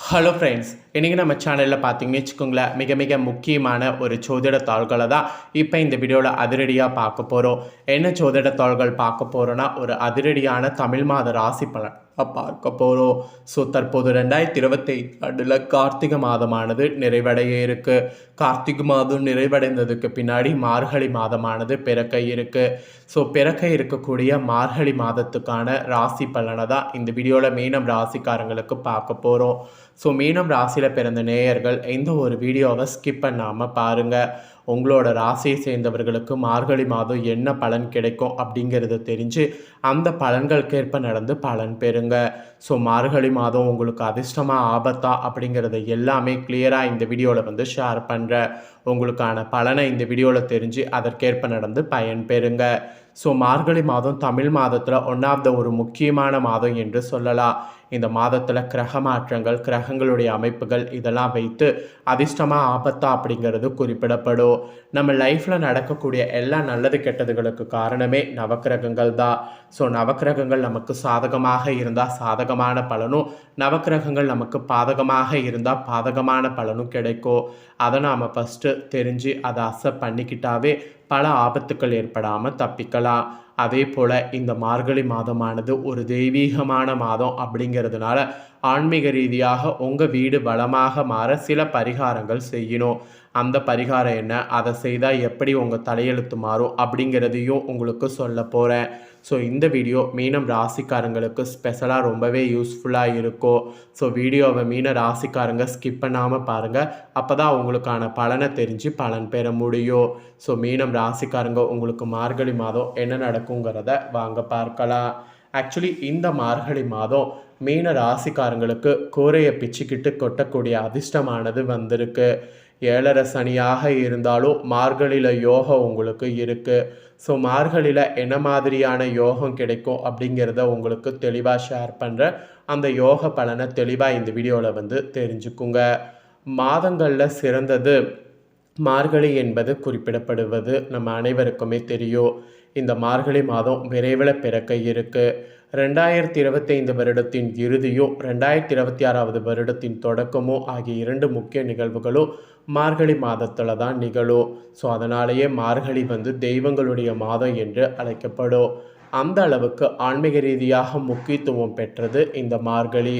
Hello friends இன்றைக்கி நம்ம சேனலில் பார்த்தீங்கன்னு வச்சுக்கோங்களேன் மிக மிக முக்கியமான ஒரு சோதிட தாள்களை தான் இப்போ இந்த வீடியோவில் அதிரடியாக பார்க்க போகிறோம் என்ன சோதிட தாள்கள் பார்க்க போகிறோன்னா ஒரு அதிரடியான தமிழ் மாத ராசி பலன். பார்க்க போகிறோம் ஸோ தற்போது ரெண்டாயிரத்தி இருபத்தி ஆண்டில் கார்த்திகை மாதமானது நிறைவடைய இருக்கு. கார்த்திகை மாதம் நிறைவடைந்ததுக்கு பின்னாடி மார்கழி மாதமானது பிறக்க இருக்கு. ஸோ பிறக்க இருக்கக்கூடிய மார்கழி மாதத்துக்கான ராசி பலனை தான் இந்த வீடியோவில் மீனம் ராசிக்காரங்களுக்கு பார்க்க போகிறோம் ஸோ மீனம் ராசியில் பிறந்த நேயர்கள் எந்த ஒரு வீடியோவை ஸ்கிப் பண்ணாமல் பாருங்கள் உங்களோட ராசியை சேர்ந்தவர்களுக்கு மார்கழி மாதம் என்ன பலன் கிடைக்கும் அப்படிங்கிறத தெரிஞ்சு அந்த பலன்களுக்கேற்ப நடந்து பலன் பெறுங்க. ஸோ மார்கழி மாதம் உங்களுக்கு அதிர்ஷ்டமாக ஆபத்தா அப்படிங்கிறத எல்லாமே கிளியராக இந்த வீடியோவில் வந்து ஷேர் பண்ணுறேன் உங்களுக்கான பலனை இந்த வீடியோவில் தெரிஞ்சு அதற்கேற்ப நடந்து பயன் பெறுங்க. ஸோ மார்கழி மாதம் தமிழ் மாதத்தில் ஒன் ஆஃப் த ஒரு முக்கியமான மாதம் என்று சொல்லலாம். இந்த மாதத்தில் கிரக மாற்றங்கள் கிரகங்களுடைய அமைப்புகள் இதெல்லாம் வைத்து அதிர்ஷ்டமாக ஆபத்தா அப்படிங்கிறது குறிப்பிடப்படும். நம்ம லைஃப்பில் நடக்கக்கூடிய எல்லா நல்லது கெட்டதுகளுக்கு காரணமே நவக்கிரகங்கள் தான். ஸோ நவக்கிரகங்கள் நமக்கு சாதகமாக இருந்தால் சாதகமான பலனும் நவக்கிரகங்கள் நமக்கு பாதகமாக இருந்தால் பாதகமான பலனும் கிடைக்கும். அதை நாம் ஃபஸ்ட்டு தெரிஞ்சு அதை அசப் பண்ணிக்கிட்டாவே பல ஆபத்துக்கள் ஏற்படாமல் தப்பிக்கலாம். அதே போல் இந்த மார்கழி மாதமானது ஒரு தெய்வீகமான மாதம் அப்படிங்கிறதுனால ஆன்மீக ரீதியாக உங்கள் வீடு பலமாக மாற சில பரிகாரங்கள் செய்யணும். அந்த பரிகாரம் என்ன? அதை செய்தால் எப்படி உங்கள் தலையெழுத்து மாறும்? அப்படிங்கிறதையும் உங்களுக்கு சொல்ல போகிறேன் ஸோ இந்த வீடியோ மீனம் ராசிக்காரங்களுக்கு ஸ்பெஷலாக ரொம்பவே யூஸ்ஃபுல்லாக இருக்கும். ஸோ வீடியோவை மீன ராசிக்காரங்க ஸ்கிப் பண்ணாமல் பாருங்கள் அப்போ தான் உங்களுக்கான பலனை தெரிஞ்சு பலன் பெற முடியும். ஸோ மீனம் ராசிக்காரங்க உங்களுக்கு மார்கழி மாதம் என்ன நடக்குங்கிறத வாங்க பார்க்கலாம். ஆக்சுவலி இந்த மார்கழி மாதம் மீன ராசிக்காரங்களுக்கு கூரையை பிச்சுக்கிட்டு கொட்டக்கூடிய அதிர்ஷ்டமானது வந்திருக்கு. ஏழரை சனியாக இருந்தாலும் மார்கழியில் யோகம் உங்களுக்கு இருக்குது ஸோ மார்கழியில் என்ன மாதிரியான யோகம் கிடைக்கும் அப்படிங்கிறத உங்களுக்கு தெளிவாக ஷேர் பண்ணுறேன் அந்த யோக பலனை தெளிவாக இந்த வீடியோவில் வந்து தெரிஞ்சுக்குங்க. மாதங்களில் சிறந்தது மார்கழி என்பது குறிப்பிடப்படுவது நம்ம அனைவருக்குமே தெரியும். இந்த மார்கழி மாதம் விரைவில் பிறக்க இருக்குது ரெண்டாயிரத்தி இருபத்தைந்து வருடத்தின் இறுதியும் ரெண்டாயிரத்தி இருபத்தி ஆறாவது வருடத்தின் தொடக்கமும் ஆகிய இரண்டு முக்கிய நிகழ்வுகளும் மார்கழி மாதத்தில் தான் நிகழும். ஸோ அதனாலேயே மார்கழி வந்து தெய்வங்களுடைய மாதம் என்று அழைக்கப்படும். அந்த அளவுக்கு ஆன்மீக ரீதியாக முக்கியத்துவம் பெற்றது இந்த மார்கழி.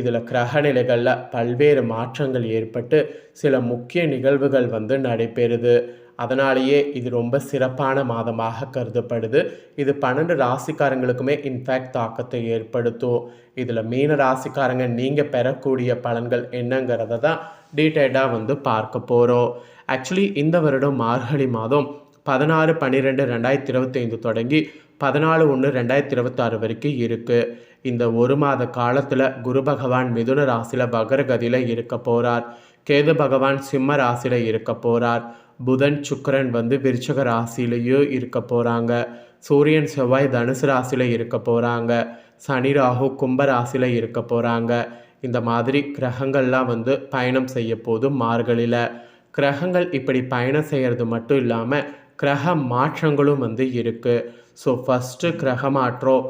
இதில் கிரக நிலைகளில் பல்வேறு மாற்றங்கள் ஏற்பட்டு சில முக்கிய நிகழ்வுகள் வந்து நடைபெறுது. அதனாலேயே இது ரொம்ப சிறப்பான மாதமாக கருதப்படுது. இது பன்னெண்டு ராசிக்காரங்களுக்குமே இன்ஃபேக்ட் தாக்கத்தை ஏற்படுத்தும். இதில் மீன ராசிக்காரங்க நீங்கள் பெறக்கூடிய பலன்கள் என்னங்கிறத தான் டீட்டெயில்டாக வந்து பார்க்க போகிறோம் ஆக்சுவலி இந்த வருடம் மார்கழி மாதம் பதினாறு பன்னிரெண்டு ரெண்டாயிரத்தி இருபத்தைந்து தொடங்கி பதினாலு ஒன்று ரெண்டாயிரத்தி இருபத்தாறு வரைக்கும் இருக்குது இந்த ஒரு மாத காலத்தில் குரு பகவான் மிதுன ராசியில் பகரகதியில் இருக்க போகிறார் கேது பகவான் சிம்ம ராசியில் இருக்க போகிறார் புதன் சுக்கரன் வந்து விருச்சக ராசியிலையும் இருக்க போகிறாங்க சூரியன் செவ்வாய் தனுசு ராசியில் இருக்க போகிறாங்க சனி ராகு கும்ப ராசியில் இருக்க போகிறாங்க இந்த மாதிரி கிரகங்கள்லாம் வந்து பயணம் செய்ய போதும் மார்கழியில். கிரகங்கள் இப்படி பயணம் செய்கிறது மட்டும் இல்லாமல் கிரக மாற்றங்களும் வந்து இருக்குது ஸோ ஃபஸ்ட்டு கிரக மாற்றம்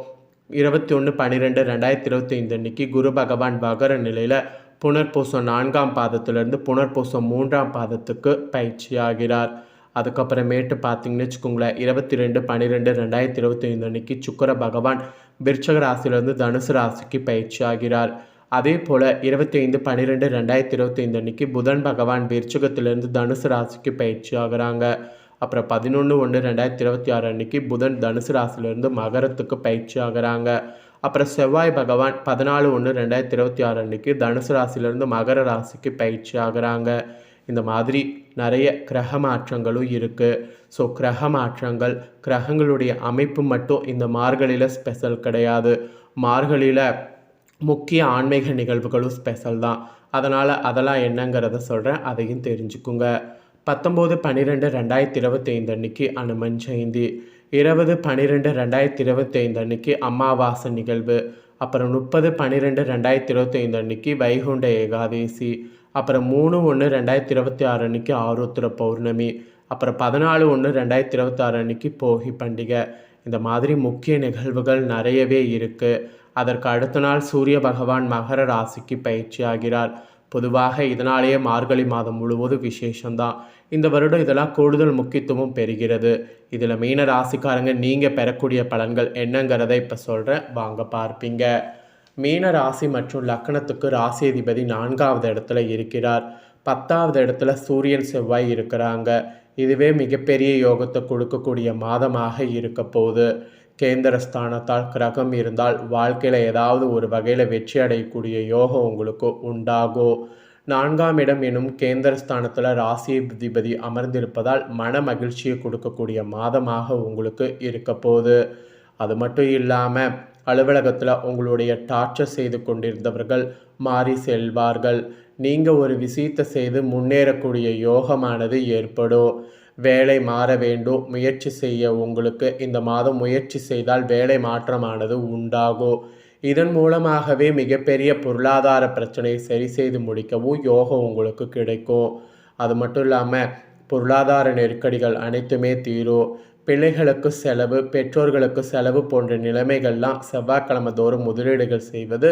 இருபத்தி ஒன்று பன்னிரெண்டு ரெண்டாயிரத்தி இருபத்தி ஐந்து அன்னைக்கு குரு பகவான் பகர நிலையில் புனர்பூசம் நான்காம் பாதத்திலிருந்து புனர்பூசம் மூன்றாம் பாதத்துக்கு பயிற்சி ஆகிறார் அதுக்கப்புறமேட்டு பார்த்தீங்கன்னு வச்சுக்கோங்களேன் இருபத்தி ரெண்டு பன்னிரெண்டு ரெண்டாயிரத்தி இருபத்தி ஐந்து அன்னைக்கு சுக்கர பகவான் விருச்சக ராசியிலிருந்து தனுசு ராசிக்கு பயிற்சி ஆகிறார் அதே போல் இருபத்தி ஐந்து பன்னிரெண்டு ரெண்டாயிரத்தி இருபத்தி ஐந்து அன்னைக்கு புதன் பகவான் விருச்சகத்திலிருந்து தனுசு ராசிக்கு பயிற்சி ஆகிறாங்க அப்புறம் பதினொன்று ஒன்று ரெண்டாயிரத்தி இருபத்தி ஆறு அன்னைக்கு புதன் தனுசு ராசியிலிருந்து மகரத்துக்கு பயிற்சி ஆகிறாங்க அப்புறம் செவ்வாய் பகவான் பதினாலு ஒன்று ரெண்டாயிரத்தி இருபத்தி ஆறு அன்னைக்கு தனுசு ராசியிலேருந்து மகர ராசிக்கு பயிற்சி ஆகிறாங்க. இந்த மாதிரி நிறைய கிரக மாற்றங்களும் இருக்குது ஸோ கிரக மாற்றங்கள் கிரகங்களுடைய அமைப்பு மட்டும் இந்த மார்கழியில் ஸ்பெஷல் கிடையாது. மார்கழியில் முக்கிய ஆன்மீக நிகழ்வுகளும் ஸ்பெஷல் தான். அதனால் அதெல்லாம் என்னங்கிறத சொல்கிறேன் அதையும் தெரிஞ்சுக்குங்க. பத்தொம்போது பன்னிரெண்டு ரெண்டாயிரத்தி இருபத்தைந்து அன்னைக்கு அனுமன் ஜெயந்தி. இருபது பன்னிரெண்டு ரெண்டாயிரத்தி இருபத்தைந்து அன்னைக்கு அமாவாசை நிகழ்வு. அப்புறம் முப்பது பன்னிரெண்டு ரெண்டாயிரத்தி இருபத்தைந்து அன்னைக்கு வைகுண்ட ஏகாதேசி. அப்புறம் மூணு ஒன்று ரெண்டாயிரத்தி இருபத்தி ஆறு அன்னைக்கு ஆருத்ர பௌர்ணமி. அப்புறம் பதினாலு ஒன்று ரெண்டாயிரத்தி இருபத்தி ஆறு அன்னைக்கு போகி பண்டிகை. இந்த மாதிரி முக்கிய நிகழ்வுகள் நிறையவே இருக்குது அதற்கு அடுத்த நாள் சூரிய பகவான் மகர ராசிக்கு பயிற்சியாகிறார். பொதுவாக இதனாலேயே மார்கழி மாதம் முழுவதும் விசேஷம்தான். இந்த வருடம் இதெல்லாம் கூடுதல் முக்கியத்துவம் பெறுகிறது. இதில் மீன ராசிக்காரங்க நீங்கள் பெறக்கூடிய பலன்கள் என்னங்கிறத இப்போ சொல்கிறேன் வாங்க பார்ப்பீங்க. மீன ராசி மற்றும் லக்கணத்துக்கு ராசி அதிபதி நான்காவது இடத்துல இருக்கிறார். பத்தாவது இடத்துல சூரியன் செவ்வாய் இருக்கிறாங்க. இதுவே மிகப்பெரிய யோகத்தை கொடுக்கக்கூடிய மாதமாக இருக்க போகுது. கேந்திர ஸ்தானத்தால் கிரகம் இருந்தால் வாழ்க்கையில் ஏதாவது ஒரு வகையில் வெற்றி அடையக்கூடிய யோகம் உங்களுக்கு உண்டாகும். நான்காம் இடம் எனும் கேந்திரஸ்தானத்தில் ஸ்தானத்தில் அமர்ந்திருப்பதால் மன மகிழ்ச்சியை கொடுக்கக்கூடிய மாதமாக உங்களுக்கு இருக்க போகுது. அது மட்டும் இல்லாமல் அலுவலகத்தில் உங்களுடைய டார்ச்சர் செய்து கொண்டிருந்தவர்கள் மாறி செல்வார்கள். நீங்கள் ஒரு விஷயத்தை செய்து முன்னேறக்கூடிய யோகமானது ஏற்படும். வேலை மாற வேண்டும். முயற்சி செய்ய உங்களுக்கு இந்த மாதம் முயற்சி செய்தால் வேலை மாற்றமானது உண்டாகும். இதன் மூலமாகவே மிகப்பெரிய பொருளாதார பிரச்சனையை சரி செய்து முடிக்கவும் யோகம் உங்களுக்கு கிடைக்கும். அது மட்டும் இல்லாமல் பொருளாதார நெருக்கடிகள் அனைத்துமே தீரும். பிள்ளைகளுக்கு செலவு பெற்றோர்களுக்கு செலவு போன்ற நிலைமைகள்லாம் செவ்வாய்க்கிழமை தோறும் முதலீடுகள் செய்வது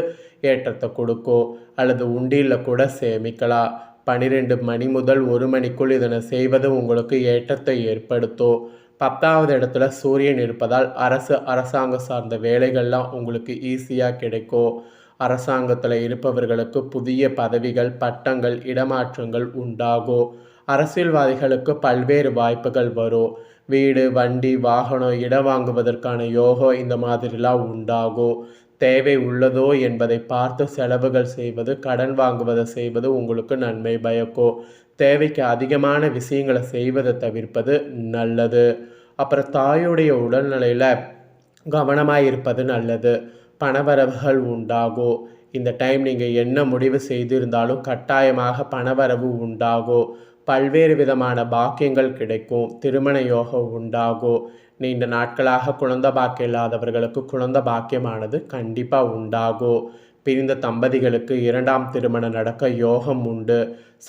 ஏற்றத்தை கொடுக்கும். அல்லது உண்டியில் கூட சேமிக்கலாம். பன்னிரெண்டு மணி முதல் ஒரு மணிக்குள் இதனை செய்வது உங்களுக்கு ஏற்றத்தை ஏற்படுத்தும். பத்தாவது இடத்துல சூரியன் இருப்பதால் அரசு அரசாங்கம் சார்ந்த வேலைகள்லாம் உங்களுக்கு ஈஸியாக கிடைக்கும் அரசாங்கத்தில் இருப்பவர்களுக்கு புதிய பதவிகள் பட்டங்கள் இடமாற்றங்கள் உண்டாகும் அரசியல்வாதிகளுக்கு பல்வேறு வாய்ப்புகள் வரும் வீடு வண்டி வாகனம் இடம் வாங்குவதற்கான யோகம் இந்த மாதிரிலாம் உண்டாகும் தேவை உள்ளதோ என்பதை பார்த்து செலவுகள் செய்வது கடன் வாங்குவதை செய்வது உங்களுக்கு நன்மை பயக்கோ. தேவைக்கு அதிகமான விஷயங்களை செய்வதை தவிர்ப்பது நல்லது. அப்புறம் தாயுடைய உடல்நிலையில் கவனமாக இருப்பது நல்லது. பணவரவுகள் உண்டாகும் இந்த டைம் நீங்கள் என்ன முடிவு செய்திருந்தாலும் கட்டாயமாக பணவரவு உண்டாகும் பல்வேறு விதமான பாக்கியங்கள் கிடைக்கும். திருமண யோகம் உண்டாகும் நீண்ட நாட்களாக குழந்த பாக்கியம் இல்லாதவர்களுக்கு குழந்த பாக்கியமானது கண்டிப்பாக உண்டாகும் பிரிந்த தம்பதிகளுக்கு இரண்டாம் திருமணம் நடக்க யோகம் உண்டு.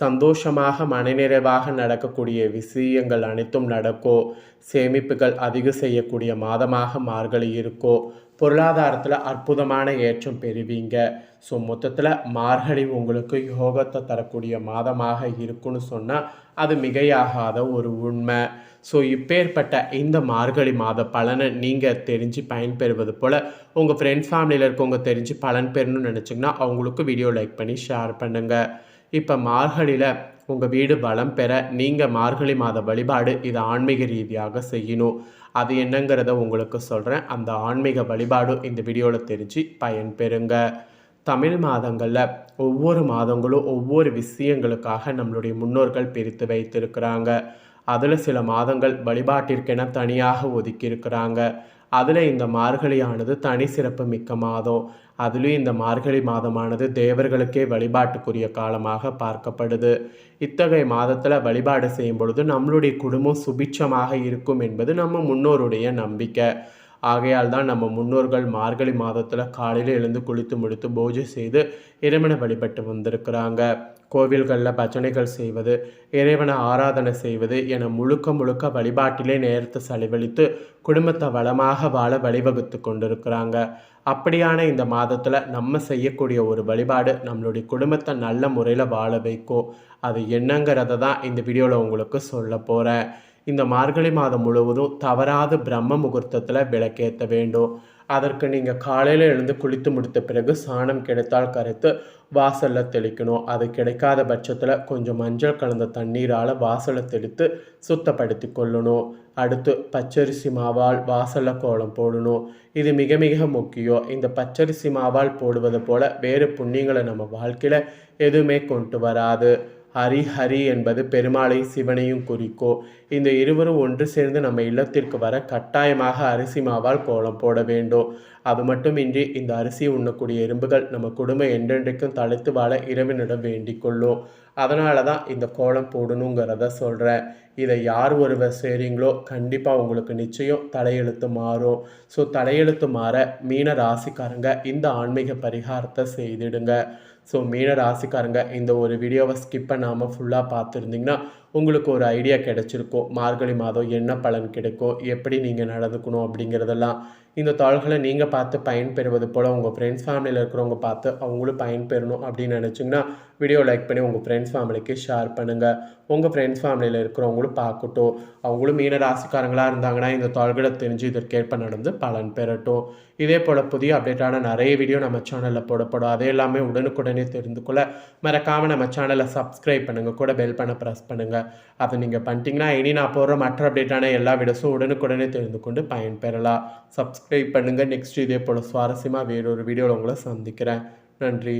சந்தோஷமாக மனநிறைவாக நடக்கக்கூடிய விஷயங்கள் அனைத்தும் நடக்கும் சேமிப்புகள் அதிகம் செய்யக்கூடிய மாதமாக மார்கழி இருக்கோ. பொருளாதாரத்தில் அற்புதமான ஏற்றம் பெறுவீங்க. ஸோ மொத்தத்தில் மார்கழி உங்களுக்கு யோகத்தை தரக்கூடிய மாதமாக இருக்குன்னு சொன்னால் அது மிகையாகாத ஒரு உண்மை. ஸோ இப்பேற்பட்ட இந்த மார்கழி மாத பலனை நீங்கள் தெரிஞ்சு பயன்பெறுவது போல் உங்கள் ஃப்ரெண்ட்ஸ் ஃபேமிலியில் இருக்கவங்க தெரிஞ்சு பலன் பெறணும்னு நினச்சிங்கன்னா அவங்களுக்கு வீடியோ லைக் பண்ணி ஷேர் பண்ணுங்கள் இப்போ மார்கழியில் உங்கள் வீடு பலம் பெற நீங்கள் மார்கழி மாத வழிபாடு இதை ஆன்மீக ரீதியாக செய்யணும். அது என்னங்கிறத உங்களுக்கு சொல்கிறேன் அந்த ஆன்மீக வழிபாடும் இந்த வீடியோவில் தெரிஞ்சு பயன்பெறுங்க. தமிழ் மாதங்களில் ஒவ்வொரு மாதங்களும் ஒவ்வொரு விஷயங்களுக்காக நம்மளுடைய முன்னோர்கள் பிரித்து வைத்திருக்கிறாங்க. அதில் சில மாதங்கள் வழிபாட்டிற்கென தனியாக ஒதுக்கியிருக்கிறாங்க. அதில் இந்த மார்கழியானது தனி சிறப்பு மிக்க மாதம். அதுலேயும் இந்த மார்கழி மாதமானது தேவர்களுக்கே வழிபாட்டுக்குரிய காலமாக பார்க்கப்படுது. இத்தகைய மாதத்தில் வழிபாடு செய்யும் பொழுது நம்மளுடைய குடும்பம் சுபிட்சமாக இருக்கும் என்பது நம்ம முன்னோருடைய நம்பிக்கை. ஆகையால் தான் நம்ம முன்னோர்கள் மார்கழி மாதத்தில் காலையில் எழுந்து குளித்து முடித்து பூஜை செய்து இறைவனை வழிபட்டு வந்திருக்கிறாங்க. கோவில்களில் பஜனைகள் செய்வது இறைவனை ஆராதனை செய்வது என முழுக்க முழுக்க வழிபாட்டிலே நேரத்தை செலவழித்து குடும்பத்தை வளமாக வாழ வழிவகுத்து கொண்டிருக்கிறாங்க. அப்படியான இந்த மாதத்தில் நம்ம செய்யக்கூடிய ஒரு வழிபாடு நம்மளுடைய குடும்பத்தை நல்ல முறையில் வாழ வைக்கும். அது என்னங்கிறத தான் இந்த வீடியோவில் உங்களுக்கு சொல்ல போகிறேன் இந்த மார்கழி மாதம் முழுவதும் தவறாது பிரம்ம முகூர்த்தத்தில் விளக்கேற்ற வேண்டும். அதற்கு நீங்கள் காலையில் எழுந்து குளித்து முடித்த பிறகு சாணம் கிடைத்தால் கரைத்து வாசலில் தெளிக்கணும். அது கிடைக்காத பட்சத்தில் கொஞ்சம் மஞ்சள் கலந்த தண்ணீரால் வாசலை தெளித்து சுத்தப்படுத்தி கொள்ளணும். அடுத்து பச்சரிசி மாவால் வாசலில் கோலம் போடணும். இது மிக மிக முக்கியம். இந்த பச்சரிசி மாவால் போடுவது போல் வேறு புண்ணியங்களை நம்ம வாழ்க்கையில் எதுவுமே கொண்டு வராது. ஹரி ஹரி என்பது பெருமாளை சிவனையும் குறிக்கோ. இந்த இருவரும் ஒன்று சேர்ந்து நம்ம இல்லத்திற்கு வர கட்டாயமாக அரிசி மாவால் கோலம் போட வேண்டும். அது மட்டுமின்றி இந்த அரிசி உண்ணக்கூடிய எறும்புகள் நம்ம குடும்பம் என்றென்றைக்கும் தழைத்து வாழ இறைவனிடம் வேண்டிக் கொள்ளும். அதனால தான் இந்த கோலம் போடணுங்கிறத சொல்கிறேன் இதை யார் ஒருவர் செய்கிறீங்களோ கண்டிப்பாக உங்களுக்கு நிச்சயம் தலையெழுத்து மாறும். ஸோ தலையெழுத்து மாற மீன ராசிக்காரங்க இந்த ஆன்மீக பரிகாரத்தை செய்திடுங்க. ஸோ மீன ராசிக்காரங்க இந்த ஒரு வீடியோவை ஸ்கிப் பண்ணாமல் ஃபுல்லாக பார்த்துருந்தீங்கன்னா உங்களுக்கு ஒரு ஐடியா கிடச்சிருக்கும். மார்கழி மாதம் என்ன பலன் கிடைக்கும்? எப்படி நீங்கள் நடந்துக்கணும் அப்படிங்கிறதெல்லாம் இந்த தாள்களை நீங்கள் பார்த்து பயன்பெறுவது போல் உங்கள் ஃப்ரெண்ட்ஸ் ஃபேமிலியில் இருக்கிறவங்க பார்த்து அவங்களும் பயன்பெறணும் அப்படின்னு நினச்சிங்கன்னா வீடியோ லைக் பண்ணி உங்கள் ஃப்ரெண்ட்ஸ் ஃபேமிலிக்கு ஷேர் பண்ணுங்கள் உங்கள் ஃப்ரெண்ட்ஸ் ஃபேமிலியில் இருக்கிறவங்களும் பார்க்கட்டும். அவங்களும் மீன ராசிக்காரங்களாக இருந்தாங்கன்னா இந்த தாள்களை தெரிஞ்சு இதற்கேற்ப நடந்து பலன் பெறட்டும். இதே போல் புதிய அப்டேட்டான நிறைய வீடியோ நம்ம சேனலில் போடப்படும். அதே எல்லாமே உடனுக்குடனே தெரிந்து கொள்ள மறக்காமல் நம்ம சேனலை சப்ஸ்கிரைப் பண்ணுங்கள் கூட பெல் பண்ண ப்ரெஸ் பண்ணுங்கள் அதை நீங்கள் பண்ணிட்டீங்கன்னா இனி நான் போடுற மற்ற அப்டேட்டான எல்லா வீடியோஸும் உடனுக்குடனே தெரிந்து கொண்டு பயன்பெறலாம். சப்ஸ்கிரைப் பண்ணுங்கள் நெக்ஸ்ட் இதே போல் சுவாரஸ்யமாக வேறொரு வீடியோவில் உங்களை சந்திக்கிறேன். நன்றி.